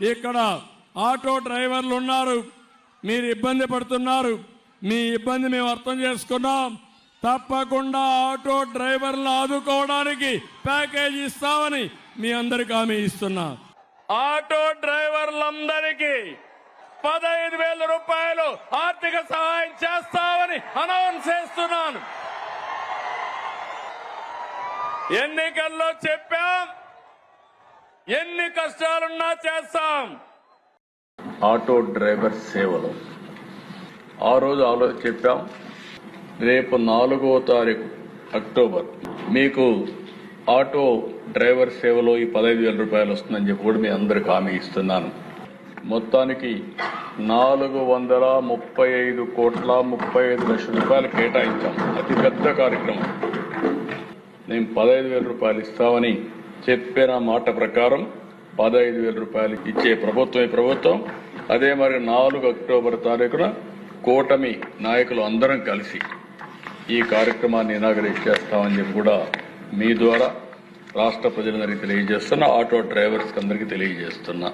ఇక్కడ ఆటో డ్రైవర్లు ఉన్నారు. మీరు ఇబ్బంది పడుతున్నారు. మీ ఇబ్బంది మేము అర్థం చేసుకున్నాం. తప్పకుండా ఆటో డ్రైవర్లు ఆదుకోవడానికి ప్యాకేజ్ ఇస్తామని మీ అందరికి హామీ ఇస్తున్నా. ఆటో డ్రైవర్లందరికీ పదహైదు వేల రూపాయలు ఆర్థిక సహాయం చేస్తామని అనౌన్స్ చేస్తున్నాను. ఎన్నికల్లో చెప్పాం. ఎన్ని కష్టాలున్నా చేస్తాం. ఆటో డ్రైవర్ సేవలు. ఆ రోజు ఆలో చెప్పాం రేపు నాలుగో తారీఖు అక్టోబర్. మీకు ఆటో డ్రైవర్ సేవలో ఈ పదహైదు వేల రూపాయలు వస్తుందని చెప్పి కూడా మీ అందరికి హామీ ఇస్తున్నాను. మొత్తానికి నాలుగు వందల ముప్పై ఐదు కోట్ల ముప్పై ఐదు లక్షల రూపాయలు కేటాయించాం. అతిపెద్ద కార్యక్రమం. మేము పదహైదు వేల రూపాయలు ఇస్తామని చెప్పిన మాట ప్రకారం పదహైదు వేల రూపాయలు ఇచ్చే ప్రభుత్వం ఈ ప్రభుత్వం. అదే మరి నాలుగు అక్టోబర్ తారీఖున కూటమి నాయకులు అందరం కలిసి ఈ కార్యక్రమాన్ని ఇనాగరేట్ చేస్తామని చెప్పి కూడా మీ ద్వారా రాష్ట్ర ప్రజలందరికీ తెలియజేస్తున్నా ఆటో డ్రైవర్స్ అందరికీ తెలియజేస్తున్నా.